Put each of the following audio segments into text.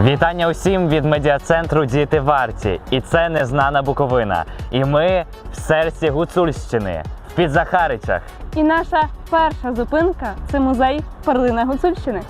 Вітання усім від медіа-центру Діти варті. І це незнана Буковина. І ми в серці Гуцульщини, в Підзахаричах. І наша перша зупинка це музей Перлина Гуцульщини.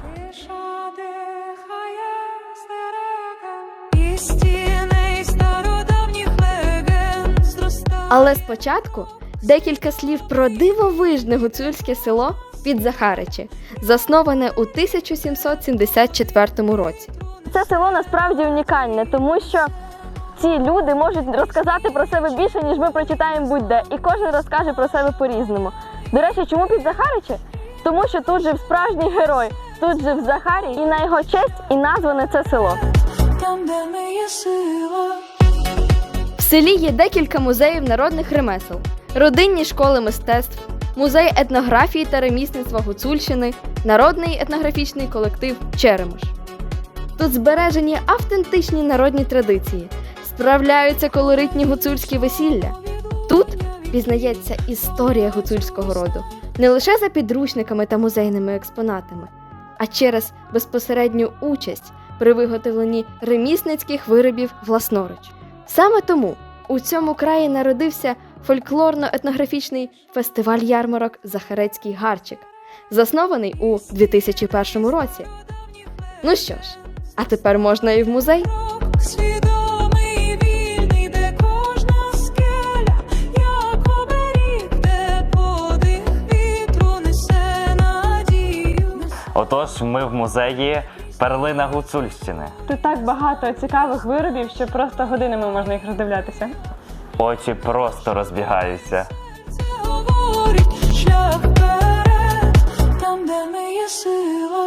Але спочатку декілька слів про дивовижне гуцульське село Підзахаричі, засноване у 1774 році. Це село насправді унікальне, тому що ці люди можуть розказати про себе більше, ніж ми прочитаємо будь-де, і кожен розкаже про себе по-різному. До речі, чому під Захаричі? Тому що тут жив справжній герой, тут жив Захарій, і на його честь і назване це село. Там, де ми є сила. В селі є декілька музеїв народних ремесел, родинні школи мистецтв, музей етнографії та ремісництва Гуцульщини, народний етнографічний колектив Черемош. Тут збережені автентичні народні традиції, справляються колоритні гуцульські весілля. Тут пізнається історія гуцульського роду не лише за підручниками та музейними експонатами, а через безпосередню участь при виготовленні ремісницьких виробів власноруч. Саме тому у цьому краї народився фольклорно-етнографічний фестиваль ярмарок Захарецький гарчик, заснований у 2001 році. Ну що ж, а тепер можна і в музей. Свідомий вільний, де кожна скеля, як оберіг, де подих вітру несе надію. Отож, ми в музеї Перлина Гуцульщини. Тут так багато цікавих виробів, що просто годинами можна їх роздивлятися. Очі просто розбігаються. Це говорить шлях вперед, там, де ми є сила.